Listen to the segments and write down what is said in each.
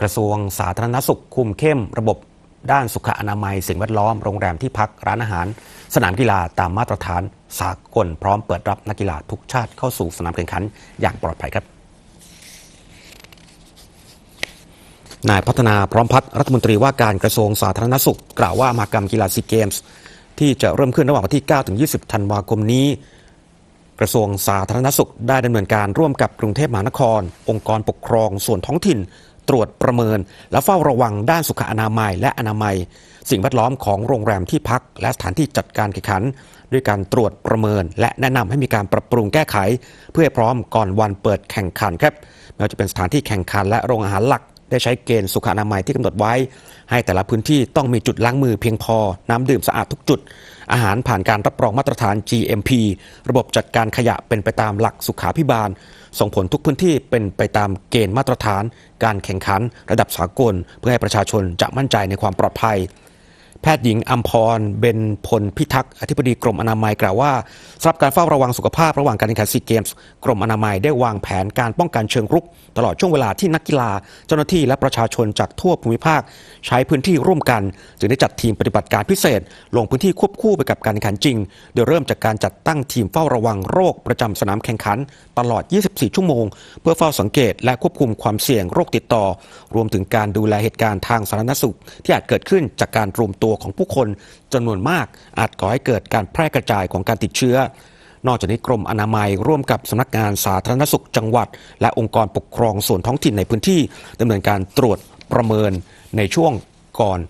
กระทรวงสาธารณสุขคุมเข้มระบบด้านสุขอนามัย สิ่งแวดล้อมโรงแรมที่พักร้านอาหาร สนามกีฬาตามมาตรฐานสากลพร้อมเปิดรับนักกีฬาทุกชาติเข้าสู่สนามแข่งขันอย่างปลอดภัยครับนายพัฒนาพร้อมพัฒน์รัฐมนตรีว่าการกระทรวงสาธารณสุข กล่าวว่ามหกรรมกีฬาซีเกมส์ที่จะเริ่มขึ้นระหว่างวันที่ 9 ถึง 20 ธันวาคมนี้ กระทรวงสาธารณสุขได้ดำเนินการร่วมกับกรุงเทพมหานคร องค์กรปกครองส่วนท้องถิ่น ตรวจประเมิน และเฝ้าระวังด้านสุขอนามัยและอนามัย สิ่งแวดล้อมของโรงแรมที่พัก และสถานที่จัดการแข่งขัน ด้วยการตรวจประเมิน และแนะนำให้มีการปรับปรุงแก้ไข เพื่อพร้อมก่อนวันเปิดแข่งขันครับไม่ว่าจะเป็นสถานที่แข่งขันและโรงอาหารหลัก ได้ใช้เกณฑ์สุขอนามัยที่กำหนดไว้ ให้แต่ละพื้นที่ต้องมีจุดล้างมือเพียงพอ น้ำดื่มสะอาดทุกจุด อาหารผ่านการรับรองมาตรฐาน GMP ระบบจัดการขยะเป็นไปตามหลักสุขาพิบาล ส่งผลทุกพื้นที่เป็นไปตามเกณฑ์มาตรฐาน การแข่งขัน ระดับสากล เพื่อให้ประชาชนจะมั่นใจในความปลอดภัย พทย์หญิงอัมพร เบนพลพิทักษ์ อธิบดีกรมอนามัยกล่าวว่าสำหรับการเฝ้าระวังสุขภาพระหว่างการแข่งขันซีเกมส์กรมอนามัยได้วางแผนการป้องกันเชิงรุก ตลอดช่วงเวลาที่นักกีฬา เจ้าหน้าที่และประชาชนจากทั่วภูมิภาค ใช้พื้นที่ร่วมกัน จึงได้จัดทีมปฏิบัติการพิเศษ ลงพื้นที่ควบคู่ไปกับการแข่งขันจริง โดยเริ่มจากการจัดตั้งทีมเฝ้าระวังโรคประจำสนามแข่งขัน ตลอด 24 ชั่วโมง เพื่อเฝ้าสังเกต และควบคุมความเสี่ยงโรคติดต่อ รวมถึงการดูแลเหตุการณ์ทางสาธารณสุข ที่อาจเกิดขึ้นจากการรวมตัวของผู้คนจำนวนมาก อาจก่อให้เกิดการแพร่กระจายของการติดเชื้อนอกจากนี้กรมอนามัยร่วมกับสำนักงานสาธารณสุขจังหวัด และองค์กรปกครองส่วนท้องถิ่นในพื้นที่ดำเนินการตรวจประเมินในช่วงก่อน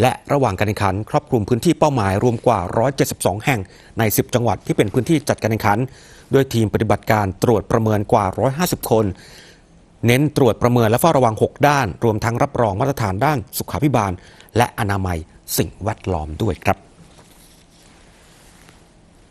และระหว่างการแข่งขัน ครอบคลุมพื้นที่เป้าหมายรวมกว่า 172 แห่งใน 10 จังหวัดที่เป็นพื้นที่จัดการแข่งขัน ด้วยทีมปฏิบัติการตรวจประเมินกว่า 150 คน เน้นตรวจประเมินและเฝ้าระวัง 6 ด้าน รวมทั้งรับรองมาตรฐานด้านสุขาภิบาล และอนามัย สิ่งแวดล้อมด้วยครับ